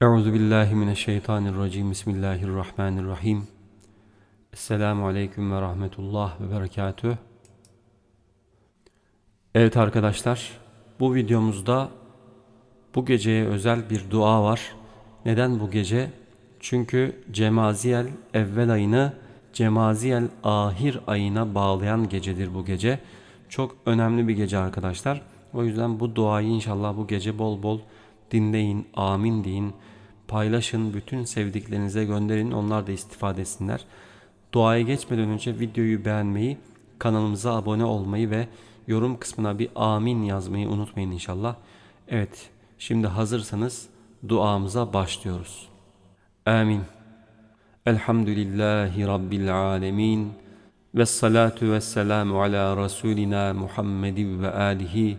Euzu billahi mineşşeytanirracim. Bismillahirrahmanirrahim. Esselamu aleyküm ve rahmetullah ve berekatüh. Evet arkadaşlar, bu videomuzda bu geceye özel bir dua var. Neden bu gece? Çünkü Cemaziyel evvel ayını Cemaziyel ahir ayına bağlayan gecedir bu gece. Çok önemli bir gece arkadaşlar. O yüzden bu duayı inşallah bu gece bol bol dinleyin, amin deyin, paylaşın, bütün sevdiklerinize gönderin, onlar da istifade etsinler. Duaya geçmeden önce videoyu beğenmeyi, kanalımıza abone olmayı ve yorum kısmına bir amin yazmayı unutmayın inşallah. Evet, şimdi hazırsanız duamıza başlıyoruz. Amin. Elhamdülillahi Rabbil alemin. Ve salatu ve selamu ala Resulina Muhammedin ve alihi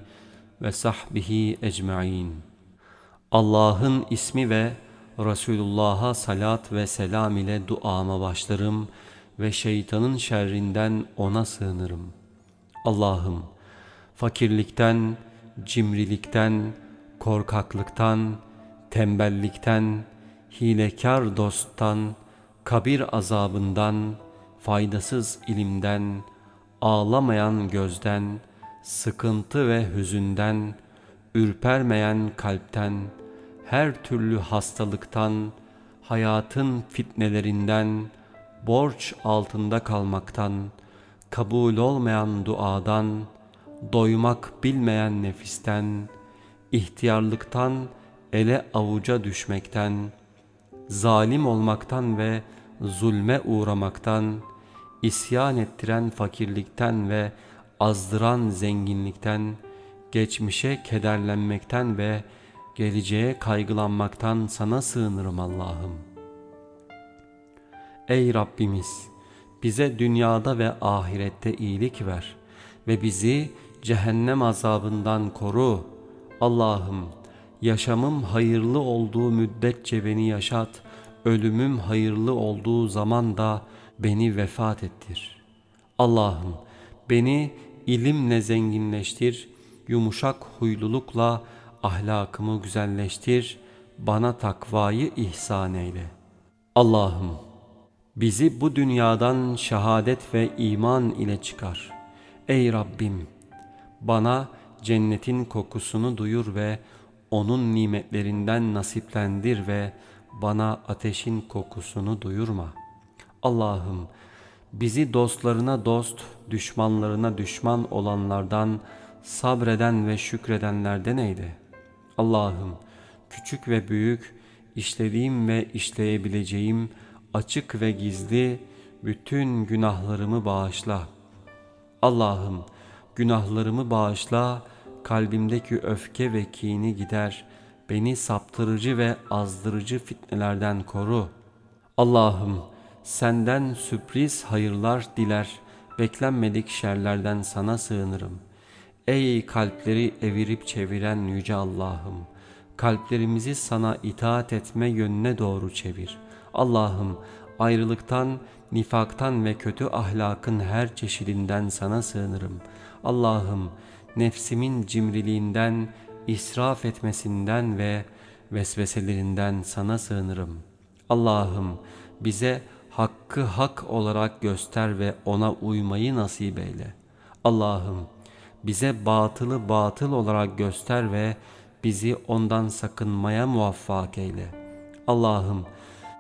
ve sahbihi ecma'in. Allah'ın ismi ve Resulullah'a salat ve selam ile duama başlarım ve şeytanın şerrinden ona sığınırım. Allah'ım fakirlikten, cimrilikten, korkaklıktan, tembellikten, hilekar dosttan, kabir azabından, faydasız ilimden, ağlamayan gözden, sıkıntı ve hüzünden, ürpermeyen kalpten, her türlü hastalıktan, hayatın fitnelerinden, borç altında kalmaktan, kabul olmayan duadan, doymak bilmeyen nefisten, ihtiyarlıktan, ele avuca düşmekten, zalim olmaktan ve zulme uğramaktan, isyan ettiren fakirlikten ve azdıran zenginlikten, geçmişe kederlenmekten ve geleceğe kaygılanmaktan sana sığınırım Allah'ım. Ey Rabbimiz! Bize dünyada ve ahirette iyilik ver ve bizi cehennem azabından koru. Allah'ım yaşamım hayırlı olduğu müddetçe beni yaşat, ölümüm hayırlı olduğu zaman da beni vefat ettir. Allah'ım beni ilimle zenginleştir, yumuşak huylulukla ahlakımı güzelleştir, bana takvayı ihsan eyle. Allah'ım bizi bu dünyadan şehadet ve iman ile çıkar. Ey Rabbim bana cennetin kokusunu duyur ve onun nimetlerinden nasiplendir ve bana ateşin kokusunu duyurma. Allah'ım bizi dostlarına dost, düşmanlarına düşman olanlardan sabreden ve şükredenlerden eyle. Allah'ım küçük ve büyük, işlediğim ve işleyebileceğim açık ve gizli bütün günahlarımı bağışla. Allah'ım günahlarımı bağışla, kalbimdeki öfke ve kini gider, beni saptırıcı ve azdırıcı fitnelerden koru. Allah'ım senden sürpriz hayırlar diler, beklenmedik şerlerden sana sığınırım.'' Ey kalpleri evirip çeviren yüce Allah'ım, kalplerimizi sana itaat etme yönüne doğru çevir. Allah'ım ayrılıktan, nifaktan ve kötü ahlakın her çeşidinden sana sığınırım. Allah'ım nefsimin cimriliğinden, israf etmesinden ve vesveselerinden sana sığınırım. Allah'ım bize hakkı hak olarak göster ve ona uymayı nasip eyle. Allah'ım bize batılı batıl olarak göster ve bizi ondan sakınmaya muvaffak eyle. Allah'ım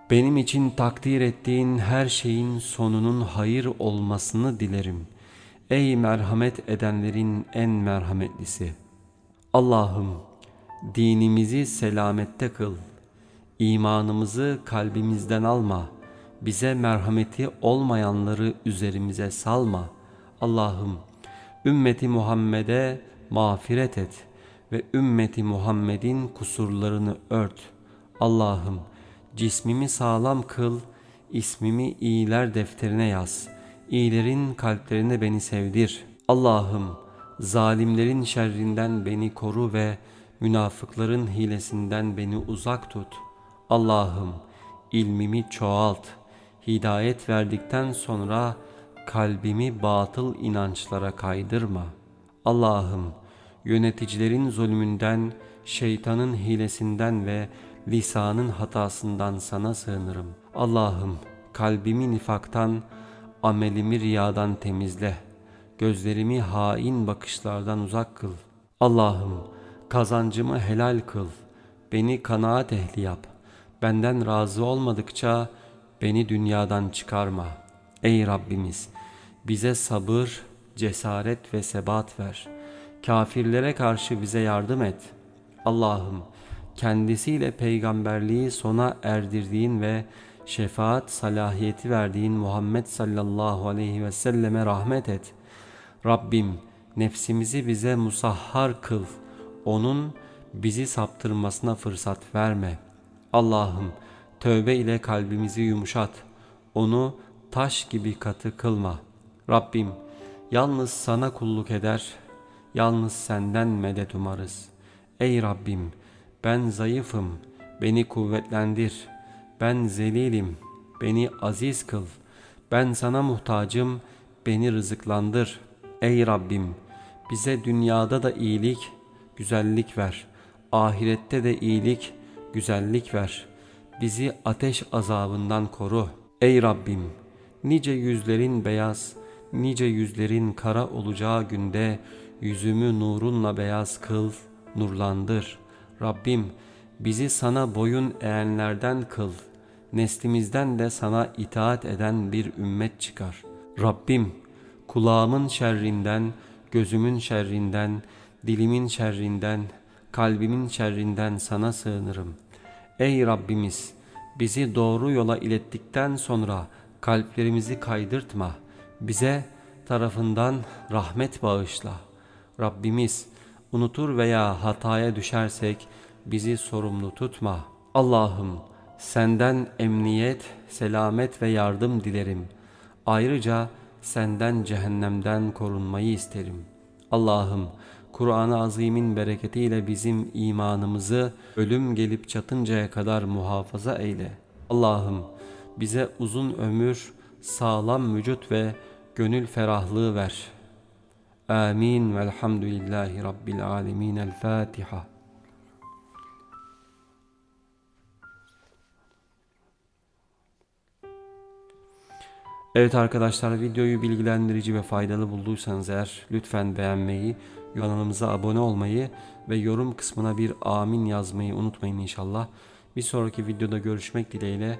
benim için takdir ettiğin her şeyin sonunun hayır olmasını dilerim. Ey merhamet edenlerin en merhametlisi. Allah'ım dinimizi selamette kıl. İmanımızı kalbimizden alma. Bize merhameti olmayanları üzerimize salma. Allah'ım ümmeti Muhammed'e mağfiret et ve ümmeti Muhammed'in kusurlarını ört. Allah'ım cismimi sağlam kıl, ismimi iyiler defterine yaz. İyilerin kalplerine beni sevdir. Allah'ım zalimlerin şerrinden beni koru ve münafıkların hilesinden beni uzak tut. Allah'ım ilmimi çoğalt. Hidayet verdikten sonra kalbimi batıl inançlara kaydırma. Allah'ım yöneticilerin zulmünden, şeytanın hilesinden ve lisanın hatasından sana sığınırım. Allah'ım kalbimi nifaktan, amelimi riyadan temizle. Gözlerimi hain bakışlardan uzak kıl. Allah'ım kazancımı helal kıl. Beni kanaat ehli yap. Benden razı olmadıkça beni dünyadan çıkarma. Ey Rabbimiz bize sabır, cesaret ve sebat ver. Kafirlere karşı bize yardım et. Allah'ım kendisiyle peygamberliği sona erdirdiğin ve şefaat salahiyeti verdiğin Muhammed sallallahu aleyhi ve selleme rahmet et. Rabbim nefsimizi bize musahhar kıl. Onun bizi saptırmasına fırsat verme. Allah'ım tövbe ile kalbimizi yumuşat. Onu taş gibi katı kılma. Rabbim yalnız sana kulluk eder, yalnız senden medet umarız. Ey Rabbim ben zayıfım, beni kuvvetlendir. Ben zelilim, beni aziz kıl. Ben sana muhtacım, beni rızıklandır. Ey Rabbim bize dünyada da iyilik, güzellik ver. Ahirette de iyilik, güzellik ver. Bizi ateş azabından koru. Ey Rabbim nice yüzlerin beyaz, nice yüzlerin kara olacağı günde yüzümü nurunla beyaz kıl, nurlandır. Rabbim bizi sana boyun eğenlerden kıl. Neslimizden de sana itaat eden bir ümmet çıkar. Rabbim kulağımın şerrinden, gözümün şerrinden, dilimin şerrinden, kalbimin şerrinden sana sığınırım. Ey Rabbimiz bizi doğru yola ilettikten sonra kalplerimizi kaydırtma. Bize tarafından rahmet bağışla. Rabbimiz unutur veya hataya düşersek bizi sorumlu tutma. Allah'ım senden emniyet, selamet ve yardım dilerim. Ayrıca senden cehennemden korunmayı isterim. Allah'ım Kur'an-ı Azim'in bereketiyle bizim imanımızı ölüm gelip çatıncaya kadar muhafaza eyle. Allah'ım bize uzun ömür, sağlam vücut ve gönül ferahlığı ver. Amin velhamdülillahi rabbil alemin. El Fatiha. Evet arkadaşlar videoyu bilgilendirici ve faydalı bulduysanız eğer lütfen beğenmeyi, kanalımıza abone olmayı ve yorum kısmına bir amin yazmayı unutmayın inşallah. Bir sonraki videoda görüşmek dileğiyle.